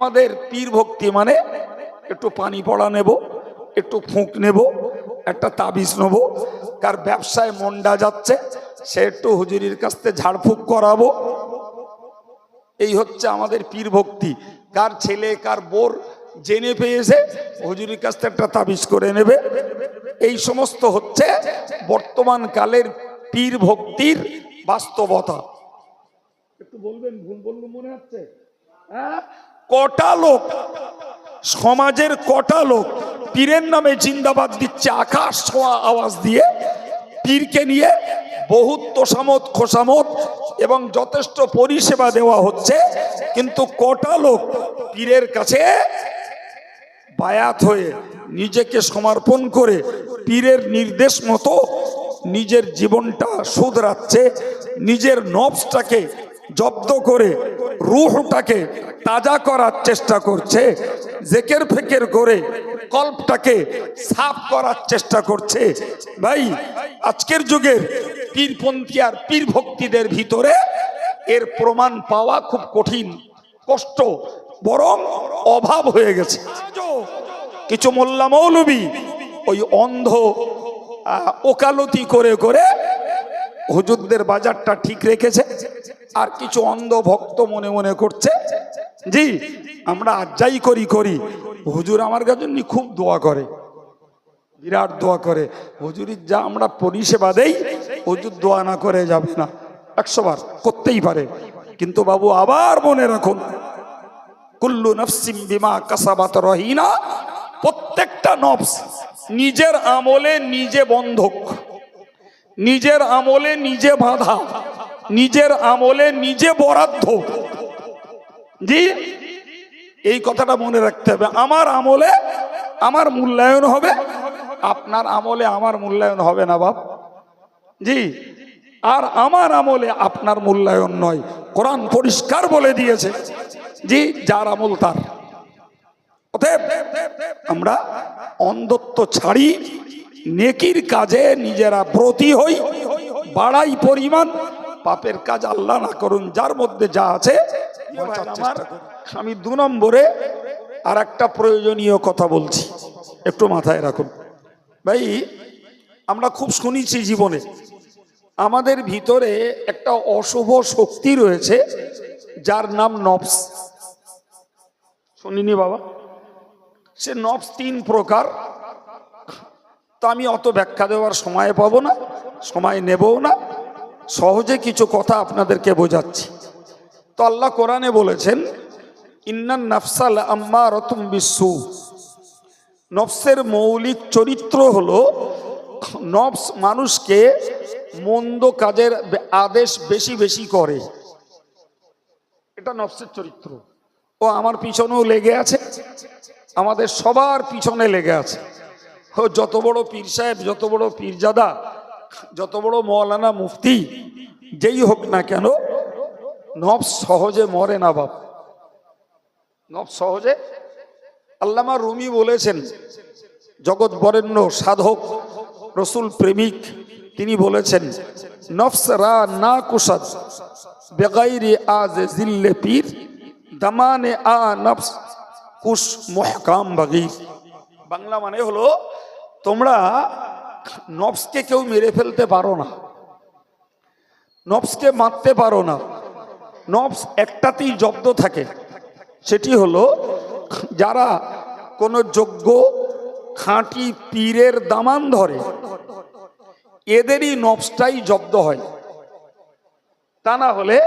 আমাদের পীর ভক্তি মানে একটু পানি পড়া নেব, একটু ফুঁক নেব, একটা তাবিজ নেব। কার ব্যবসায় মন্ডা যাচ্ছে, সে একটু হুজুরির কাছ ঝাড়ফুঁক করাবো। এই হচ্ছে আমাদের পীর ভক্তি। কার ছেলে, কার বোর জেনে পেয়েছে, হুজুরির কাছ থেকে একটা তাবিজ করে নেবে। এই সমস্ত হচ্ছে বর্তমান কালের পীর ভক্তির বাস্তবতা। একটু বলবেন, ভুল বললু মনে হচ্ছে? হ্যাঁ? কটা লোক? সমাজের কটা লোক? পীরের নামে জিন্দাবাদ দিচ্ছে, আকাশ ছোঁয়া আওয়াজ দিয়ে। পীরকে নিয়ে বহুত তোষামত খোসামত এবং যথেষ্ট পরিষেবা দেওয়া হচ্ছে। কিন্তু কটা লোক পীরের কাছে বায়াত হয়ে নিজেকে সমর্পণ করে পীরের নির্দেশ মতো নিজের জীবনটা শুধরাচ্ছে, নিজের নবসটাকে জব্দ করে রুহটাকে তাজা করার চেষ্টা করছে, জেকের ফেকের করে কল্পটাকে সাফ করার চেষ্টা করছে। ভাই, আজকের যুগের পীরপন্থী আর পীর ভক্তিদের ভিতরে এর প্রমাণ পাওয়া খুব কঠিন, কষ্ট, বরং অভাব হয়ে গেছে। কিছু মোল্লা মৌলবী ওই অন্ধ ওকালতি করে করে হুজুরদের বাজারটা ঠিক রেখেছে। আর কিছু অন্ধ ভক্ত মনে মনে করছে, জি, আমরা আর যাই করি করি। হুজুর আমার কাছে খুব দোয়া করে, বিরাট দোয়া করে হুজুরির যা আমরা পরিষেবা দেই, হুজুর দোয়া না করে যাবে না। একশো বার, করতেই পারে। কিন্তু বাবু আবার মনে রাখুন, কুল্লু নফসিম বিমা কাসাবাত রহিনা। প্রত্যেকটা নফস নিজের আমলে নিজে বন্ধক, নিজের আমলে নিজে বাধা। নিজের আমলে নিজে বরাদ্দ। জি? এই কথাটা মনে রাখতে হবে। আমার আমলে আমার মূল্যায়ন হবে। আপনার আমলে আমার মূল্যায়ন হবে না, বাপ। জি? আর আমার আমলে আপনার মূল্যায়ন নয়। কোরআন পরিষ্কার বলে দিয়েছে। জি, যার আমল তার। অতএব আমরা অন্ধত্ব ছাড়ি, নেকির কাজে নিজেরা ব্রতী হই, বাড়াই পরিমাণ পাপের কাজ আল্লাহ না করুন যার মধ্যে যা আছে। আমি দু নম্বরে আর একটা প্রয়োজনীয় কথা বলছি একটু মাথায় রাখুন। ভাই আমরা খুব শুনেছি জীবনে আমাদের ভিতরে একটা অশুভ শক্তি রয়েছে যার নাম নবস। শুনিনি বাবা। সে নবস তিন প্রকার তো আমি অত ব্যাখ্যা দেওয়ার সময় পাবো না সময় নেবও না। সহজে কিছু কথা আপনাদেরকে বোঝাচ্ছি। তো আল্লাহ কোরআনে বলেছেন, ইন্নান নাফসাল আম্মা রতুম বিশ্বু নফসের মৌলিক চরিত্র হলো, নফস মানুষকে মন্দ কাজের আদেশ বেশি বেশি করে। এটা নফসের চরিত্র। ও আমার পিছনেও লেগে আছে, আমাদের সবার পিছনে লেগে আছে। ও যত বড় পীর সাহেব, যত বড় পীরজাদা যত বড় মৌলানা মুফতি, যেই হোক না কেন, নব সহজে মরে না বাপ। নব সহজে? আল্লামা রুমি বলেছেন, জগৎ বরেণ্য সাধক, রসুল প্রেমিক, তিনি বলেছেন, নফস রা না কুসাদ, বেগাইরে আজ জিল্লে পীর, দামানে আ নফস কুশ মহকাম বাগির। বাংলা মানে হলো, তোমরা নফসকে কেউ মেরে ফেলতে পারো না। নফসকে মারতে পারো না। নফস একটাতেই জব্দ থাকে। সেটি হলো, যারা কোনো যোগ্য খাঁটি পীরের দামান ধরে, এদেরই নফসটাই জব্দ হয়। তা না হলে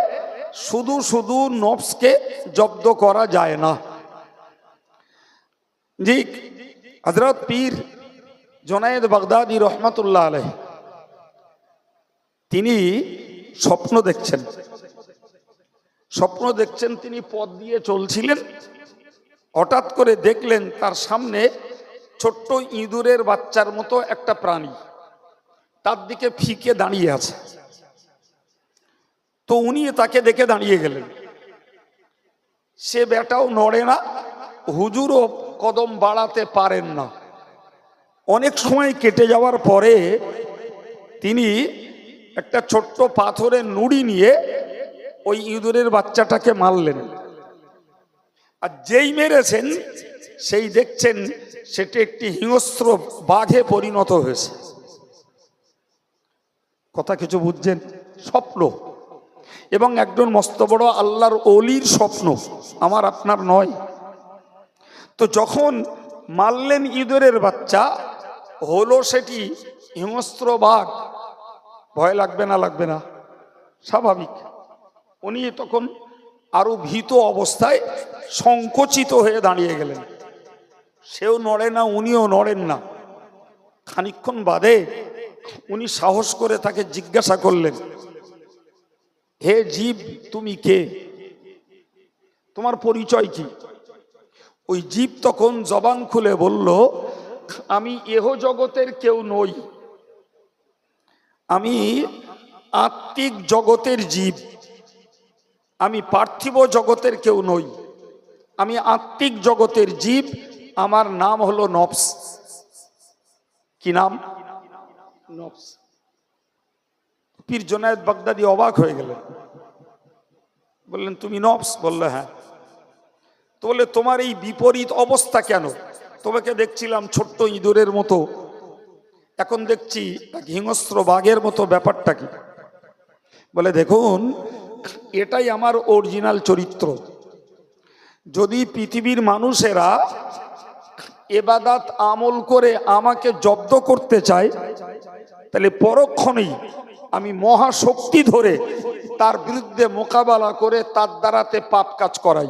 শুধু শুধু নফসকে জব্দ করা যায় না। জি হজরত পীর জোনায়েদ বাগদাদি রহমতুল্লাহ আলহ তিনি স্বপ্ন দেখছেন। স্বপ্ন দেখছেন তিনি পথ দিয়ে চলছিলেন। হঠাৎ করে দেখলেন তার সামনে ছোট্ট ইঁদুরের বাচ্চার মতো একটা প্রাণী। তার দিকে ফিকে দাঁড়িয়ে আছে। তো উনি তাকে দেখে দাঁড়িয়ে গেলেন। সে বেটাও নড়ে না, হুজুরও কদম বাড়াতে পারেন না। অনেক সময় কেটে যাওয়ার পরে তিনি একটা ছোট্ট পাথরের নুড়ি নিয়ে ওই ইঁদুরের বাচ্চাটাকে মারলেন। আর যেই মেরেছেন, সেই দেখছেন সেটি একটি হিংস্র বাঘে পরিণত হয়েছে। কথা কিছু বুঝছেন? স্বপ্ন। এবং একজন মস্ত বড় আল্লাহর অলির স্বপ্ন, আমার আপনার নয়। তো যখন মারলেন ইঁদুরের বাচ্চা হলো সেটি হিংস্র বাঘ। ভয় লাগবে না লাগবে না। স্বাভাবিক। উনি তখন আরও ভীত অবস্থায় সংকুচিত হয়ে দাঁড়িয়ে গেলেন। সেও নড়ে না, উনিও নড়েন না। খানিকক্ষণ বাদে উনি সাহস করে তাকে জিজ্ঞাসা করলেন, হে জীব, তুমি কে? তোমার পরিচয় কি? ওই জীব তখন জবান খুলে বলল আমি এহ জগতের কেউ নই। আমি আত্মিক জগতের জীব। আমি পার্থিব জগতের কেউ নই। আমি আত্মিক জগতের জীব। আমার নাম হলো নফস। কি নাম? নফস। পীর জোনায়েদ বাগদাদি অবাক হয়ে গেলেন। বললেন তুমি নফস? বললে হ্যাঁ। তো বলে তোমার এই বিপরীত অবস্থা কেন? তোমাকে দেখছিলাম ছোট্ট ইঁদুরের মতো। এখন দেখছি হিংস্র বাঘের মতো ব্যাপারটা কি? বলে, দেখুন, এটাই আমার অরিজিনাল চরিত্র। যদি পৃথিবীর মানুষেরা এবাদাত আমল করে আমাকে জব্দ করতে চায়, তাহলে পরক্ষণেই আমি মহাশক্তি ধরে তার বিরুদ্ধে মোকাবেলা করে তার দ্বারাতে পাপ কাজ করাই।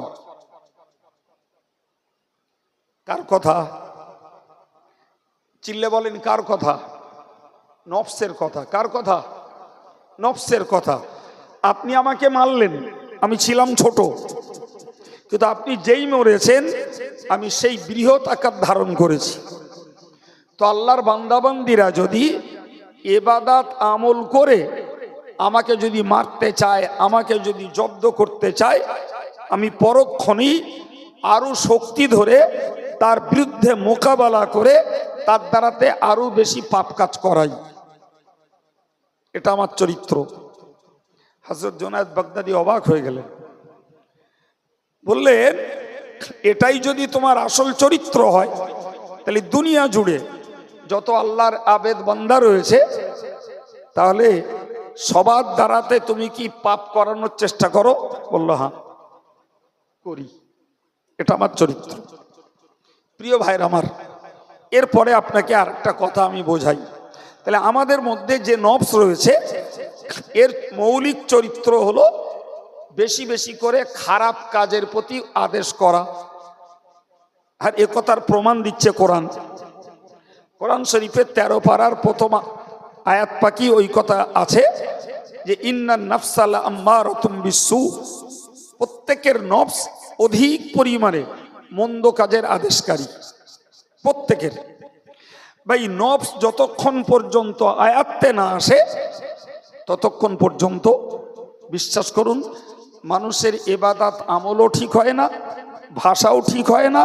কার কথা? চিল্লে বলেন, কার কথা? নফসের কথা। কার কথা? নফসের কথা। আপনি আমাকে মারলেন, আমি ছিলাম ছোট। কিন্তু আপনি যেই মরেছেন, আমি সেই বৃহৎ আকার ধারণ করেছি। তো আল্লাহর বান্দাবান্দিরা যদি এবাদাত আমল করে, আমাকে যদি মারতে চায়, আমাকে যদি জব্দ করতে চায়, আমি পরক্ষণেই আরও শক্তি ধরে তার বিরুদ্ধে মোকাবেলা করে তার দ্বারাতে আরও বেশি পাপ কাজ করাই। এটা আমার চরিত্র। হজরত জোনায়দ বাগদাদি অবাক হয়ে গেলেন। বললেন, এটাই যদি তোমার আসল চরিত্র হয়, তাহলে দুনিয়া জুড়ে যত আল্লাহর আবেদ বান্দা রয়েছে, তাহলে সবার দ্বারাতে তুমি কি পাপ করানোর চেষ্টা করো? বলল হ্যাঁ করি। এটা আমার চরিত্র। প্রিয় ভাইর আমার, এরপরে আপনাকে আর একটা কথা আমি বোঝাই। তাহলে আমাদের মধ্যে যে নবস রয়েছে, এর মৌলিক চরিত্র হলো বেশি বেশি করে খারাপ কাজের প্রতি আদেশ করা। আর এ কথার প্রমাণ দিচ্ছে কোরআন। কোরআন শরীফের তেরো পাড়ার প্রথম আয়াত পাকি ওই কথা আছে যে ইন্না নফসাল আম্মা রতুম বিশ্বু প্রত্যেকের নফস অধিক পরিমাণে। মন্দ কাজের আদেশকারী। প্রত্যেকের। ভাই নফস যতক্ষণ পর্যন্ত আয়াত্তে না আসে, ততক্ষণ পর্যন্ত বিশ্বাস করুন, মানুষের এবাদাত আমলও ঠিক হয় না, ভাষাও ঠিক হয় না,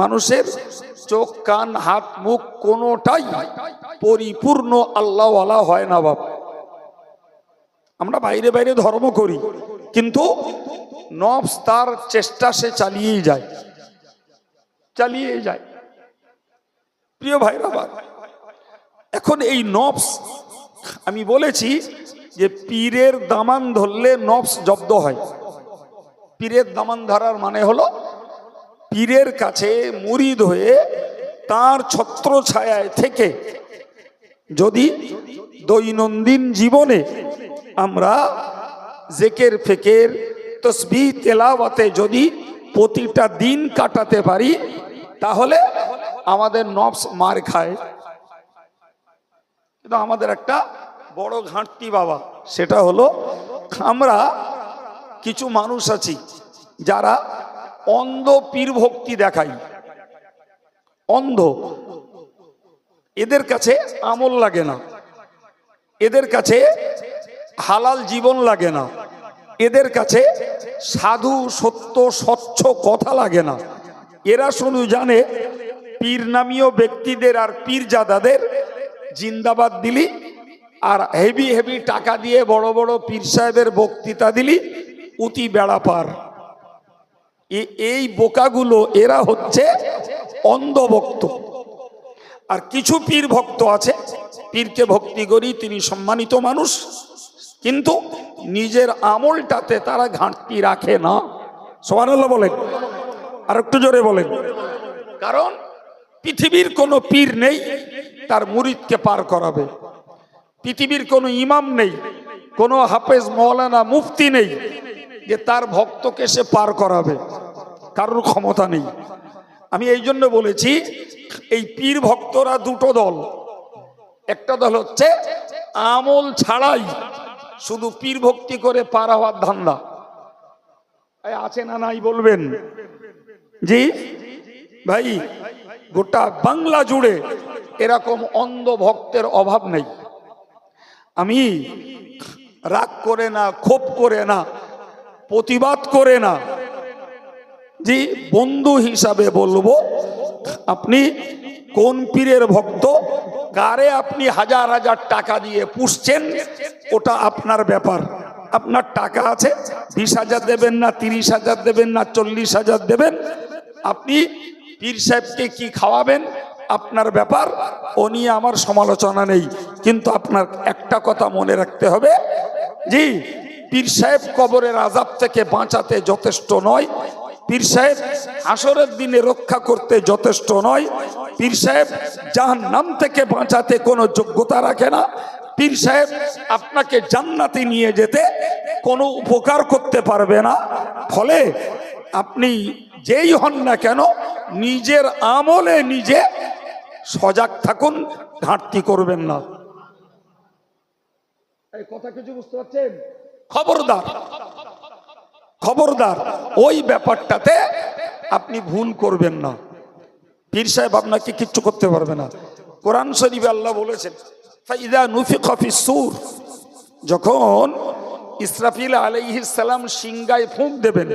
মানুষের চোখ, কান, হাত, মুখ কোনোটাই পরিপূর্ণ আল্লাহওয়ালা হয় না বাপ। আমরা বাইরে বাইরে ধর্ম করি, কিন্তু নফস তার চেষ্টা সে চালিয়েই যায়। চালিয়ে যায়। প্রিয় ভাইরা এখন এই নফস আমি বলেছি যে পীরের দামান ধরলে নফস জব্দ হয়। পীরের দামান ধরার মানে হলো পীরের কাছে মুরিদ হয়ে তার ছত্র ছায়ায় থেকে যদি দৈনন্দিন জীবনে আমরা জেকের, ফেকের, তসবি, তেলাওয়াতে যদি প্রতিটা দিন কাটাতে পারি তাহলে আমাদের নবস মার খায়। কিন্তু আমাদের একটা বড় ঘাটতি বাবা, সেটা হলো আমরা কিছু মানুষ আছি যারা অন্ধ পীর ভক্তি দেখাই অন্ধ। এদের কাছে আমল লাগে না। এদের কাছে হালাল জীবন লাগে না। এদের কাছে সাধু, সত্য, স্বচ্ছ কথা লাগে না। এরা শুধু জানে পীর নামীয় ব্যক্তিদের আর পীর জাদাদের জিন্দাবাদ দিলি আর হেভি হেভি টাকা দিয়ে বড় বড় পীর সাহেবের বক্তৃতা দিলি উতি বেড়া পার। এই বোকাগুলো এরা হচ্ছে অন্ধভক্ত। আর কিছু পীর ভক্ত আছে, পীরকে ভক্তি করি, তিনি সম্মানিত মানুষ, কিন্তু নিজের আমলটাতে তারা ঘাটতি রাখে না। সোমানুল্লাহ বলেন। আর একটু জোরে বলেন। কারণ পৃথিবীর কোনো পীর নেই, তার মুরিদকে পার করাবে। পৃথিবীর কোনো ইমাম নেই, কোনো হাফেজ মৌলানা মুফতি নেই যে তার ভক্তকে সে পার করাবে। কারোর ক্ষমতা নেই। আমি এই জন্য বলেছি, এই পীর ভক্তরা দুটো দল। একটা দল হচ্ছে আমল ছাড়াই শুধু পীর ভক্তি করে পার হওয়ার ধান্দা। আছে না নাই বলবেন? জি? ভাই, গোটা বাংলা জুড়ে এরকম অন্ধ ভক্তের অভাব নেই। আমি রাগ করে না, ক্ষোভ করে না, প্রতিবাদ করে না। জি, বন্ধু হিসাবে বলব, আপনি কোন পীরের ভক্ত, কারে আপনি হাজার হাজার টাকা দিয়ে পুষছেন, ওটা আপনার ব্যাপার। আপনার টাকা আছে, বিশ হাজার দেবেন না, তিরিশ হাজার দেবেন না, চল্লিশ হাজার দেবেন আপনি পীর সাহেবকে কি খাওয়াবেন? আপনার ব্যাপার, ও নিয়ে আমার সমালোচনা নেই। কিন্তু আপনার একটা কথা মনে রাখতে হবে। জি, পীর সাহেব কবরের আজাব থেকে বাঁচাতে যথেষ্ট নয়। পীর সাহেব আসরের দিনে রক্ষা করতে যথেষ্ট নয়। পীর সাহেব জাহান নাম থেকে বাঁচাতে কোনো যোগ্যতা রাখে না। পীর সাহেব আপনাকে জান্নাতে নিয়ে যেতে কোনো উপকার করতে পারবে না। ফলে আপনি যেই হন না কেন নিজের আমলে নিজে সজাগ থাকুন ঘাটতি করবেন না। এই কথা কিছু বুঝতে পারছেন? খবরদার খবরদার ওই ব্যাপারটাতে আপনি ভুল করবেন না। পীর সাহেব আপনাকে কিচ্ছু করতে পারবে না। কোরআন শরীফে আল্লাহ বলেছেন ফাইদা সুর। যখন ইসরাফিল আলাইহিস সালাম সিংগায় ফুঁক দেবেন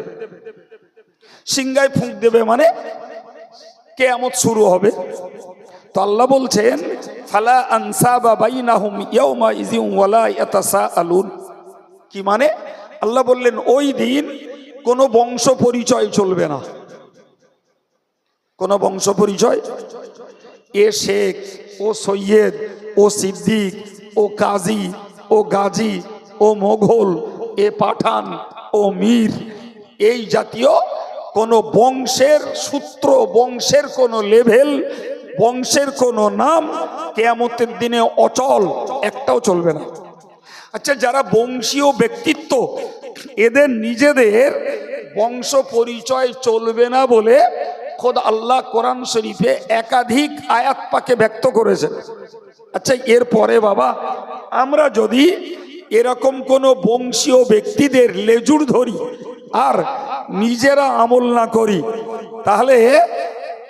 সিংগায় ফুঁক দেবে মানে কেয়ামত শুরু হবে। তো আল্লাহ বলছেন, ফালা আনসাবা বাইনাহুম ইয়াউমা ইযিন ওয়ালা ইয়াতাসাআলুন। কি মানে? আল্লাহ বললেন, ওই দিন কোনো বংশ পরিচয় চলবে না। কোনো বংশ পরিচয়? এ শেখ, ও সৈয়দ, ও সিদ্দিক, ও কাজী, ও গাজী, ও মোঘল, এ পাঠান, ও মীর, এই জাতীয় কোনো বংশের সূত্র, বংশের কোনো লেভেল বংশের কোনো নাম কেয়ামতের দিনে অচল, একটাও চলবে না। আচ্ছা যারা বংশীয় ব্যক্তিত্ব, এদের নিজেদের বংশ পরিচয় চলবে না বলে খোদ আল্লাহ কোরআন শরীফে একাধিক আয়াত পাকে ব্যক্ত করেছেন। আচ্ছা এর পরে বাবা, আমরা যদি এরকম কোনো বংশীয় ব্যক্তিদের লেজুর ধরি আর নিজেরা আমল না করি, তাহলে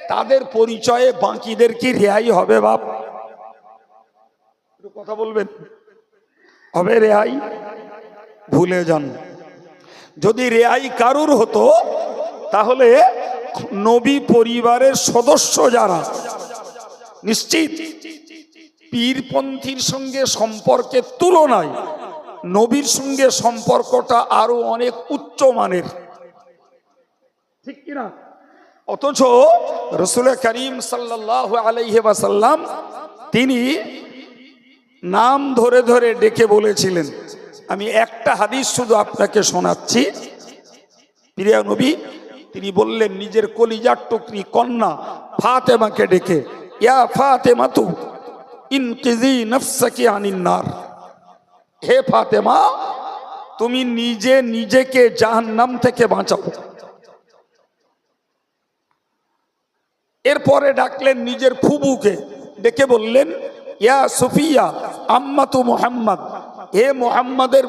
তাদের পরিচয়ে বাকিদের কি রেহাই হবে বাপ? কথা বলবেন? হবে রেহাই? ভুলে যান। যদি রেহাই কারুর হতো, তাহলে নবী পরিবারের সদস্য যারা, নিশ্চিত পীরপন্থীর সঙ্গে সম্পর্কের তুলনায় নবীর সঙ্গে সম্পর্কটা আরও অনেক উচ্চ মানের। ঠিক কিনা? অথচ রসুল করিম সাল্লাহ তিনি নাম ধরে ধরে ডেকে বলেছিলেন। আমি একটা হাদিস শুধু আপনাকে শোনাচ্ছি। প্রিয়া নবী, তিনি বললেন, নিজের কলিজার টুকরি কন্যা ফাতেমাকে ডেকে, ইয়া ফাতেমা তু ইনকিজি হে ফাতেমা, তুমি নিজে নিজেকে জাহান্নাম থেকে বাঁচাও। এরপরে ডাকলেন নিজের ফুবুকে, ডেকে বললেন, ইয়া সুফিয়া, আম্মাতু মোহাম্মদ, হে মোহাম্মদের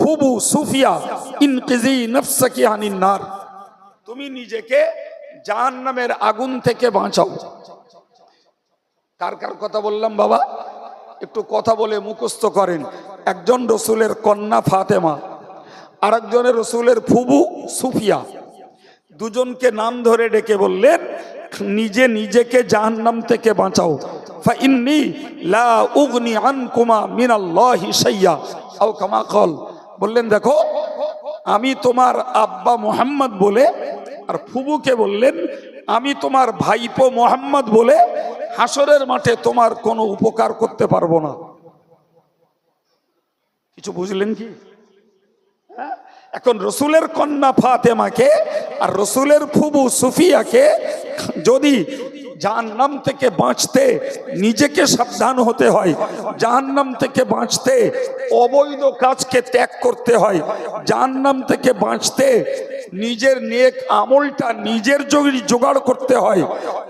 ফুবু সুফিয়া, ইনকিজি নফসাকি আনিন্নার তুমি নিজেকে জাহান্নামের আগুন থেকে বাঁচাও। কার কার কথা বললাম বাবা? একটু কথা বলে মুখস্থ করেন। একজন রসুলের কন্যা ফাতেমা, আরেকজনের রসুলের ফুবু সুফিয়া। দুজনকে নাম ধরে ডেকে বললেন নিজে নিজেকে জাহান্নাম থেকে বাঁচাও। ফাইন্নি লা আনকুমা বললেন, দেখো, আমি তোমার আব্বা মোহাম্মদ বলে আর ফুবুকে বললেন, আমি তোমার ভাইপো মোহাম্মদ বলে হাসরের মাঠে তোমার কোনো উপকার করতে পারব না। কিছু বুঝলেন কি? এখন রসুলের কন্যা ফাতেমাকে আর রসুলের ফুবু সুফিয়াকে যদি জাহান্নাম থেকে বাঁচতে নিজেকে সাবধান হতে হয়, জাহান্নাম থেকে বাঁচতে অবৈধ কাজকে ত্যাগ করতে হয়, জাহান্নাম থেকে বাঁচতে নিজের নেক আমলটা নিজের জোগাড় করতে হয়,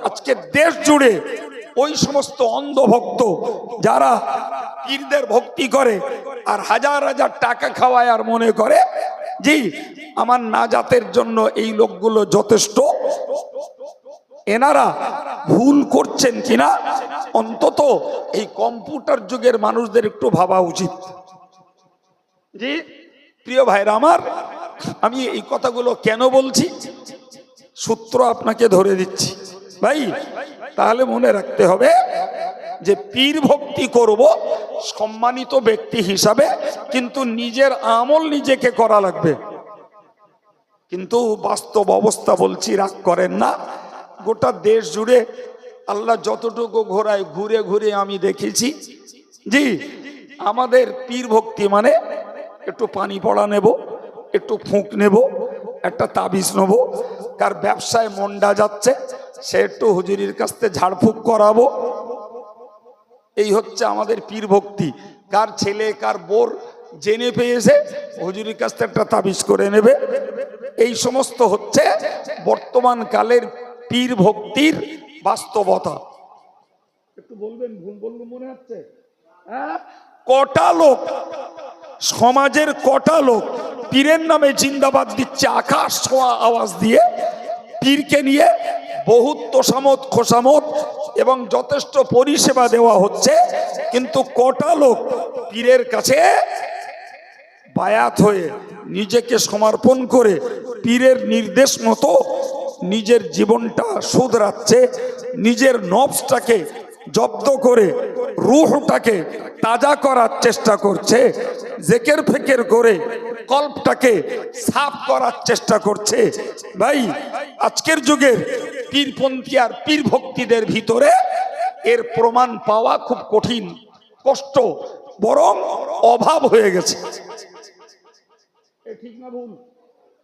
আজকে দেশ জুড়ে ওই সমস্ত অন্ধভক্ত যারা পীরদের ভক্তি করে আর হাজার হাজার টাকা খাওয়ায় আর মনে করে জি, আমার নাজাতের জন্য এই লোকগুলো যথেষ্ট। এনারা ভুল করছেন কিনা? অন্তত এই কম্পিউটার যুগের মানুষদের একটু ভাবা উচিত। জি, প্রিয় ভাইরা আমার, আমি এই কথাগুলো কেন বলছি? সূত্র আপনাকে ধরে দিচ্ছি। ভাই, তাহলে মনে রাখতে হবে যে পীর ভক্তি করব সম্মানিত ব্যক্তি হিসাবে কিন্তু নিজের আমল নিজেকে করা লাগবে। কিন্তু বাস্তব অবস্থা বলছি, রাগ করেন না। গোটা দেশ জুড়ে আল্লাহ যতটুকু ঘোরায় ঘুরে ঘুরে আমি দেখেছি। জি, আমাদের পীর ভক্তি মানে একটু পানি পড়া নেব, একটু ফুঁক নেব, একটা তাবিজ নেব। কার ব্যবসায় মন্ডা যাচ্ছে, সে একটু হুজুরির কাছ থেকে ঝাড়ফুঁক করাবো। এই হচ্ছে আমাদের পীর ভক্তি। কার ছেলে কার বোর জেনে পেয়েছে হুজুরির কাছ থেকে একটা তাবিজ করে নেবে। এই সমস্ত হচ্ছে বর্তমান কালের পীর ভক্তির বাস্তবতা। একটু বলবেন ভুল বললু মনে হচ্ছে? হ্যাঁ? কটা লোক সমাজের কটা লোক পীরের নামে জিন্দাবাদ দিচ্ছে আকাশ ছোঁয়া আওয়াজ দিয়ে পীরকে নিয়ে বহুত তোষামত খোসামত এবং যথেষ্ট পরিষেবা দেওয়া হচ্ছে। কিন্তু কটা লোক পীরের কাছে বায়াত হয়ে নিজেকে সমর্পণ করে পীরের নির্দেশ মতো নিজের জীবনটা শুধরাচ্ছে, নিজের নবসটাকে জব্দ করে রুহটাকে তাজা করার চেষ্টা করছে, জেকের ফেকের করে কল্পটাকে সাফ করার চেষ্টা করছে। ভাই, আজকের যুগের পীরপন্থী আর পীর ভক্তিদের ভিতরে এর প্রমাণ পাওয়া খুব কঠিন, কষ্ট, বরং অভাব হয়ে গেছে।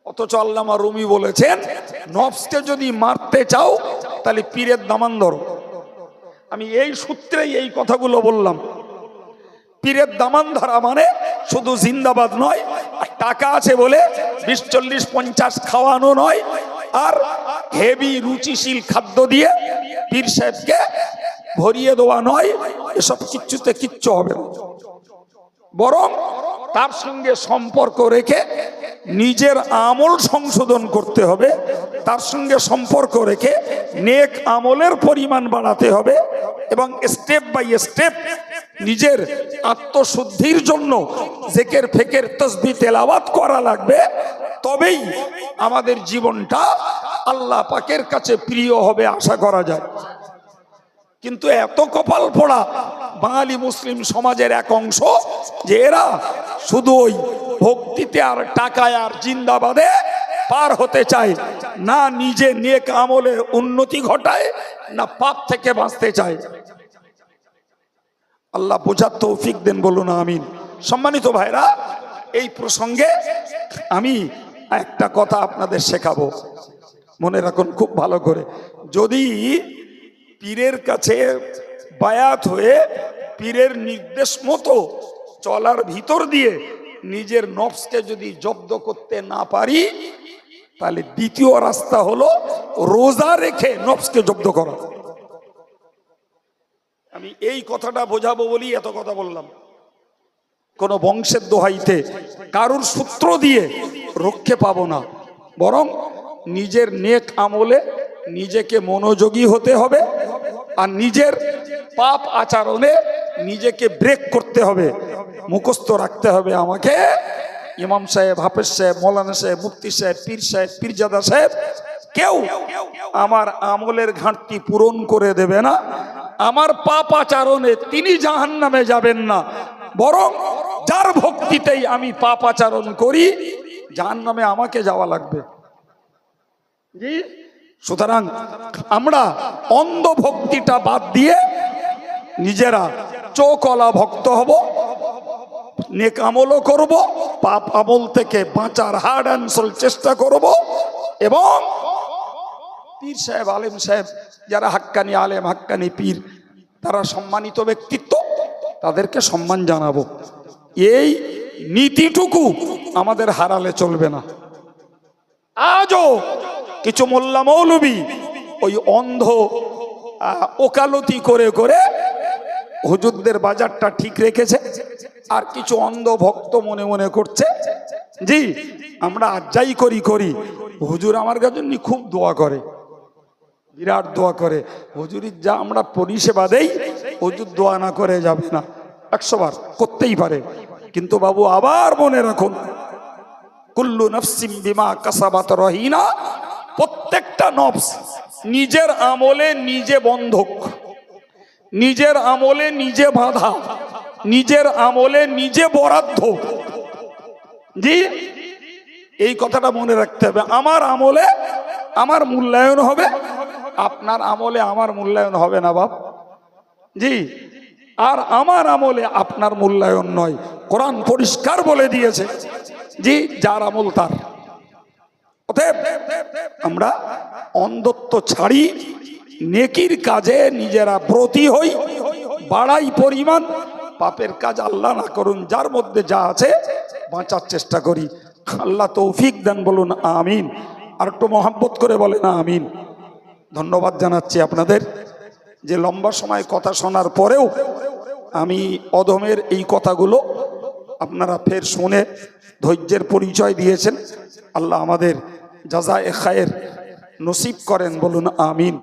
অথচ আল্লামা রুমি বলেছেন, নফসকে যদি মারতে চাও, তাহলে পীরের দামান ধরো। আমি এই সূত্রেই এই কথাগুলো বললাম। পীরের দামান ধরা মানে শুধু জিন্দাবাদ নয় টাকা আছে বলে বিশ, চল্লিশ, পঞ্চাশ খাওয়ানো নয় আর হেভি রুচিশীল খাদ্য দিয়ে পীর সাহেবকে ভরিয়ে দেওয়া নয়, এসব কিচ্ছুতে কিচ্ছু হবে বরং তার সঙ্গে সম্পর্ক রেখে নিজের আমল সংশোধন করতে হবে, তার সঙ্গে সম্পর্ক রেখে নেক আমলের পরিমাণ বাড়াতে হবে এবং স্টেপ বাই স্টেপ নিজের আত্মশুদ্ধির জন্য জেকের ফেকের তসবি তেলাওয়াত করা লাগবে তবেই আমাদের জীবনটা আল্লাহ পাকের কাছে প্রিয় হবে আশা করা যায়। কিন্তু এত কপাল পোড়া বাঙালি মুসলিম সমাজের এক অংশ যে এরা শুধু ওই ভক্তিতে আর টাকায় আর জিন্দাবাদে পার হতে চায়, না নিজে নেক আমলের উন্নতি ঘটায়, না পাপ থেকে বাঁচতে চায়। আল্লাহ বোঝার তৌফিক দেন বলুন, আমিন। সম্মানিত ভাইরা, এই প্রসঙ্গে আমি একটা কথা আপনাদের শেখাবো। মনে রাখুন, খুব ভালো করে। যদি পীরের কাছে বায়াত হয়ে পীরের নির্দেশ মতো চলার ভিতর দিয়ে নিজের নফসকে যদি জব্দ করতে না পারি, তাহলে দ্বিতীয় রাস্তা হলো রোজা রেখে নফসকে জব্দ করা। আমি এই কথাটা বোঝাবো বলি এত কথা বললাম। কোন বংশের দোহাইতে কারুর সূত্র দিয়ে রক্ষে পাবো না। বরং নিজের নেক আমলে নিজেকে মনোযোগী হতে হবে আর নিজের পাপ আচরণে নিজেকে ব্রেক করতে হবে, মুখস্থ রাখতে হবে আমাকে। ইমাম সাহেব, হাফেজ সাহেব, মৌলানা সাহেব, মুফতি সাহেব, পীর সাহেব, পীরজাদা সাহেব, কেউ আমার আমলের ঘাটতি পূরণ করে দেবে না। আমার পাপ আচরণে তিনি জাহান নামে যাবেন না। বরং যার ভক্তিতেই আমি পাপ আচরণ করি জাহান নামে আমাকে যাওয়া লাগবে। জি? সুতরাং আমরা অন্ধ ভক্তিটা বাদ দিয়ে নিজেরা চোখলা ভক্ত হব নেক আমলও করব পাপ আমল থেকে বাঁচার হার্ড অ্যান্ড সোল চেষ্টা করব এবং পীর সাহেব আলেম সাহেব যারা হাক্কানি আলেম হাক্কানি পীর তারা সম্মানিত ব্যক্তিত্ব তাদেরকে সম্মান জানাব। এই নীতিটুকু আমাদের হারালে চলবে না। আজও কিছু মোল্লা মৌলবী ওই অন্ধ ওকালতি করে করে হুজুরদের বাজারটা ঠিক রেখেছে আর কিছু অন্ধ ভক্ত মনে মনে করছে, জি, আমরা আর যাই করি করি। হুজুর আমার কাছে খুব দোয়া করে। বিরাট দোয়া করে। হুজুরির যা আমরা পরিষেবা দেই হুজুর দোয়া না করে যাবে না। একশো বার করতেই পারে। কিন্তু বাবু আবার মনে রাখুন, কুল্লু নফসিম বিমা কাসাবাত রহিনা, প্রত্যেকটা নফস নিজের আমলে নিজে বন্ধক, নিজের আমলে নিজে বাধা, নিজের আমলে নিজে বরাদ্দ। জি, এই কথাটা মনে রাখতে হবে। আমার আমলে আমার মূল্যায়ন হবে, আপনার আমলে আমার মূল্যায়ন হবে না বাপ। জি। আর আমার আমলে আপনার মূল্যায়ন নয়, কোরআন পরিষ্কার বলে দিয়েছে। জি, যার আমল তার। আমরা অন্ধত্ব ছাড়ি, নেকির কাজে নিজেরা ব্রতী হই, বাড়াই পরিমাণ, পাপের কাজ আল্লাহ না করুন, যার মধ্যে যা আছে বাঁচার চেষ্টা করি। আল্লাহ তৌফিক দেন বলুন, আমিন। আর একটু মহাব্বত করে বলেন, আমিন। ধন্যবাদ জানাচ্ছি আপনাদের। যে লম্বা সময় কথা শোনার পরেও আমি অধমের এই কথাগুলো আপনারা ফের শুনে ধৈর্যের পরিচয় দিয়েছেন। আল্লাহ আমাদের যাজা এ খায়ের নসিব করেন, বলুন আমিন।